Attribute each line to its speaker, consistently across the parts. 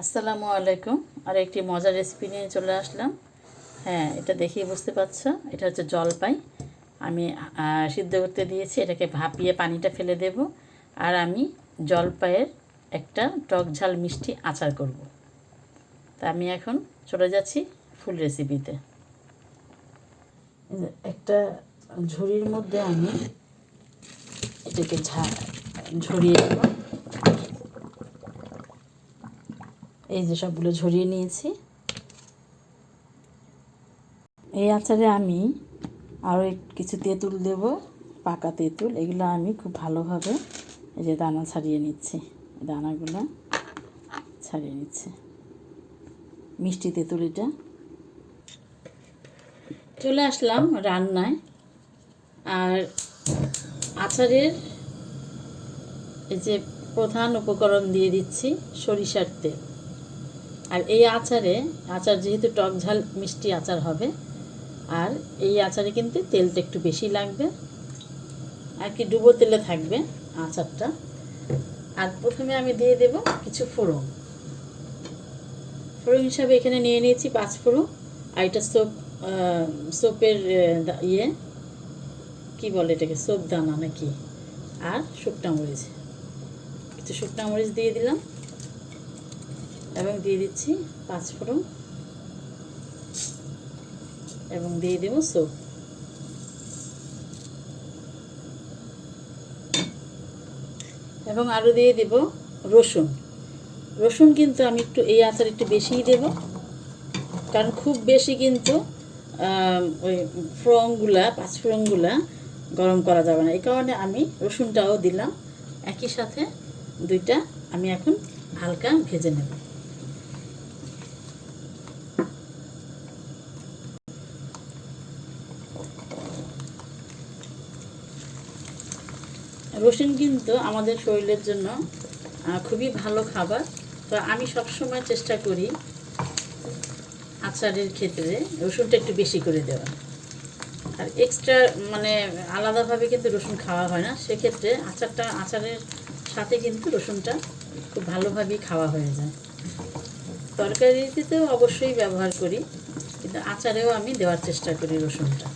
Speaker 1: আসসালামু আলাইকুম। আর একটি মজার রেসিপি নিয়ে চলে আসলাম। হ্যাঁ এটা দেখিয়ে বুঝতে পারছ। এটা হচ্ছে জলপাই। আমি সিদ্ধ করতে দিয়েছি। এটাকে ভাপিয়ে পানিটা ফেলে দেব। আর আমি জলপাইয়ের একটা টক ঝাল মিষ্টি আচার করব। তা আমি এখন চলে যাচ্ছি ফুল রেসিপিতে একটা ঝুড়ির মধ্যে আমি এটাকে ঝা, ঝরিয়ে দেবো এই যে সবগুলো ঝরিয়ে নিয়েছি। এই আচারে আমি আরও কিছু তেঁতুল দেব, পাকা তেঁতুল। এগুলো আমি খুব ভালোভাবে এই যে দানা ছাড়িয়ে নিচ্ছি। দানাগুলো ছাড়িয়ে নিচ্ছি। মিষ্টি তেঁতুল এটা। চলে আসলাম রান্নায়। আর আচারের এই যে প্রধান উপকরণ দিয়ে দিচ্ছি সরিষার তেল। আর এই আচারে, আচার যেহেতু টক ঝাল, মিষ্টি আচার হবে, আর এই আচারে কিন্তু তেলটা একটু বেশি লাগবে। আর কি ডুবো তেলে থাকবে আচারটা। আর প্রথমে আমি দিয়ে দেব কিছু ফোড়ন। ফোড়ন হিসাবে এখানে নিয়ে নিয়েছি পাঁচ ফোড়ন, আর এটা সোপ সোপের ইয়ে কি বলে এটাকে সোপ দানা নাকি? আর শুকনা মরিচ। কিছু শুকনা মরিচ দিয়ে দিলাম। এবং দিয়ে দিচ্ছি পাঁচ ফোড়ন এবং দিয়ে দেব সোপ এবং আরও দিয়ে দেব রসুন। রসুন কিন্তু আমি একটু, এই আচার একটু বেশিই দেব। কারণ খুব বেশি কিন্তু ওই ফোড়নগুলা পাঁচফোড়নগুলা গরম করা যাবে না। এই কারণে আমি রসুনটাও দিলাম। একই সাথে দুইটা আমি এখন হালকা ভেজে নেব। রসুন কিন্তু আমাদের শরীরের জন্য খুবই ভালো খাবার। তো আমি সবসময় চেষ্টা করি আচারের ক্ষেত্রে রসুনটা একটু বেশি করে দেওয়া। আর এক্সট্রা মানে আলাদাভাবে কিন্তু রসুন খাওয়া হয় না। সেক্ষেত্রে আচারটা, আচারের সাথে কিন্তু রসুনটা খুব ভালোভাবেই খাওয়া হয়ে যায়। তরকারিতেও অবশ্যই ব্যবহার করি, কিন্তু আচারেও আমি দেওয়ার চেষ্টা করি রসুনটা।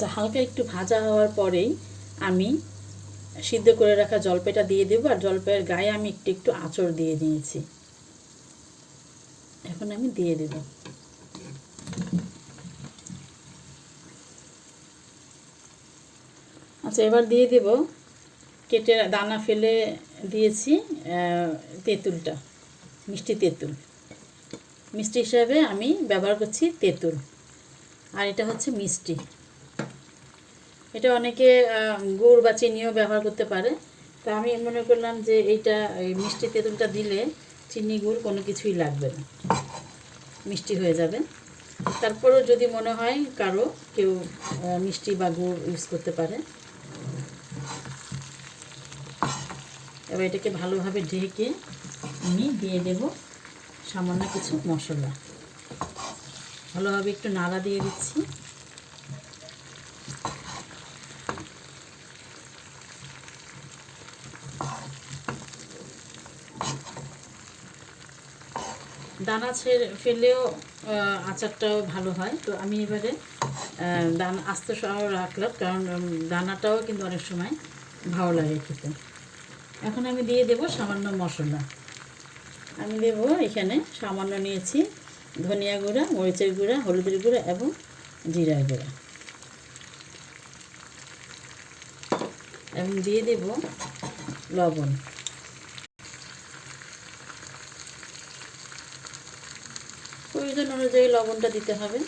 Speaker 1: আচ্ছা হালকা একটু ভাজা হওয়ার পরেই আমি সিদ্ধ করে রাখা জলপাইটা দিয়ে দেবো আর জলপাইয়ের গায়ে আমি একটু একটু আঁচড় দিয়ে দিয়েছি। এখন আমি দিয়ে দেব। আচ্ছা এবার দিয়ে দেব কেটে দানা ফেলে দিয়েছি তেঁতুলটা, মিষ্টি তেঁতুল। মিষ্টি হিসাবে আমি ব্যবহার করছি তেঁতুল। আর এটা হচ্ছে মিষ্টি। এটা অনেকে গুড় বা চিনিও ব্যবহার করতে পারে। তা আমি মনে করলাম যে এইটা, এই মিষ্টি তেঁতুলটা দিলে চিনি, গুড় কোনো কিছুই লাগবে না। মিষ্টি হয়ে যাবে। তারপরেও যদি মনে হয় কারও কেউ মিষ্টি বা গুড় ইউজ করতে পারে। এবার এটাকে ভালোভাবে ঢেকে আমি দিয়ে দেব সামান্য কিছু মশলা। ভালোভাবে একটু নাড়া দিয়ে দিচ্ছি। দানা ছেড়ে ফেলেও আচারটাও ভালো হয়। তো আমি এবারে দানা আস্তে সহ রাখলাম, কারণ দানাটাও কিন্তু অনেক সময় ভালো লাগে খেতে। এখন আমি দিয়ে দেব সামান্য মশলা। আমি দেব এখানে সামান্য নিয়েছি ধনিয়া গুঁড়া, মরিচের গুঁড়া, হলুদের গুঁড়া এবং জিরার গুঁড়া। এবং দিয়ে দেব লবণ। প্রয়োজন অনুযায়ী লবণটা দিতে হবে।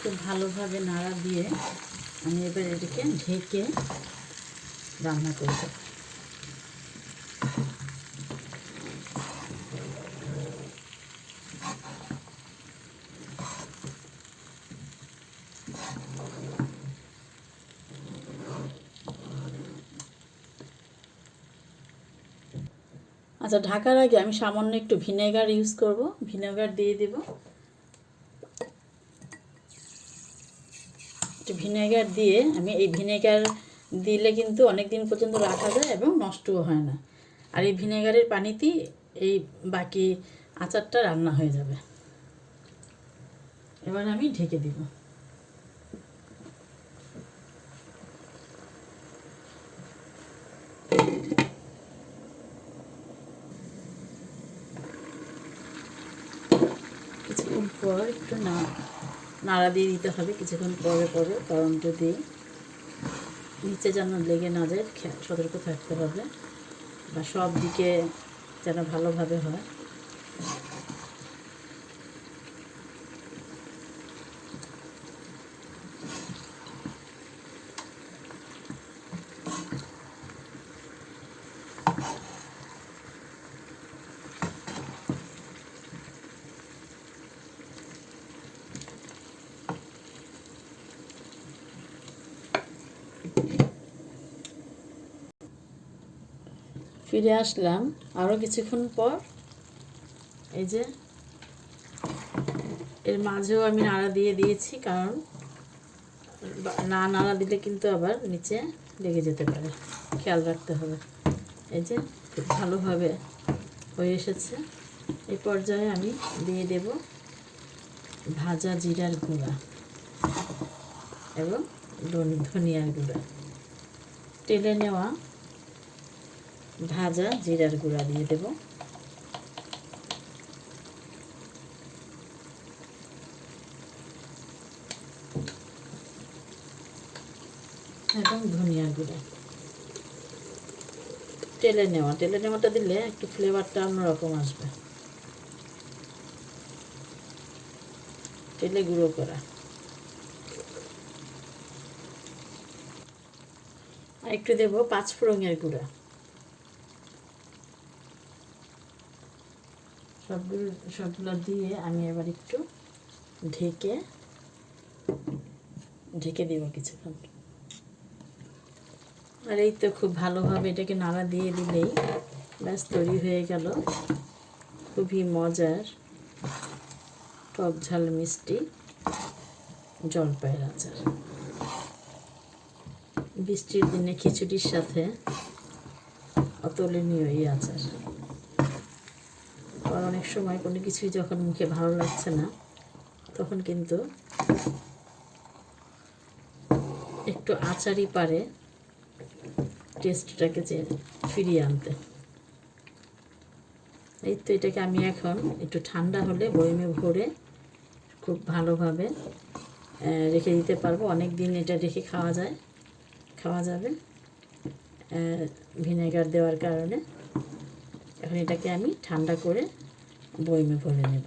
Speaker 1: খুব ভালোভাবে নাড়া দিয়ে আমি এবার এটাকে ঢেকে রান্না করব। আচ্ছা ঢাকার আগে আমি সামান্য একটু ভিনেগার ইউজ করব। ভিনেগার দিয়ে দেব। একটু ভিনেগার দিয়ে আমি এই ভিনেগার দিলে কিন্তু অনেক দিন পর্যন্ত রাখা যায় এবং নষ্টও হয় না। আর এই ভিনেগারের পানিতেই এই বাকি আচারটা রান্না হয়ে যাবে। এবার আমি ঢেকে দিব। পর একটু না, নাড়া দিয়ে দিতে হবে কিছুক্ষণ পরে পরে, কারণ যদি নিচে যেন লেগে না যায় সতর্ক থাকতে হবে বা সব দিকে যেন ভালোভাবে হয়। ফিরে আসলাম। আরও কিছুক্ষণ পর এই যে এর মাঝেও আমি নাড়া দিয়ে দিয়েছি, কারণ না নাড়া দিলে কিন্তু আবার নিচে লেগে যেতে পারে। খেয়াল রাখতে হবে। এই যে খুব ভালোভাবে হয়ে এসেছে। এই পর্যায়ে আমি দিয়ে দেব ভাজা জিরার গুঁড়া এবং ধনিয়ার গুঁড়া। টেলে নেওয়া ভাজা জিরার গুঁড়া দিয়ে দেব। এবং ধনিয়ার গুঁড়া। তেলে নেওয়া, তেলে নেওয়াটা দিলে একটু ফ্লেভারটা অন্যরকম আসবে। তেলে গুঁড়ো করা। আর একটু দেবো পাঁচ ফোড়নের গুঁড়া। সবগুলো সবগুলো দিয়ে আমি এবার একটু ঢেকে ঢেকে দেবো কিছুক্ষণ। আর এই তো খুব ভালোভাবে এটাকে নাড়া দিয়ে দিলেই ব্যাস তৈরি হয়ে গেল। খুবই মজার টক ঝাল মিষ্টি জলপাইয়ের আচার। বৃষ্টির দিনে খিচুড়ির সাথে অতুলনীয় এই আচার। আবার অনেক সময় কোনো কিছুই যখন মুখে ভালো লাগছে না, তখন কিন্তু একটু আচারই পারে টেস্টটাকে যে ফিরিয়ে আনতে। এই তো এটাকে আমি এখন একটু ঠান্ডা হলে বয়মে ভরে খুব ভালোভাবে রেখে দিতে পারব। অনেক দিন এটা রেখে খাওয়া যায়, খাওয়া যাবে ভিনেগার দেওয়ার কারণে। এখন এটাকে আমি ঠান্ডা করে বয়মে ভরে নেব।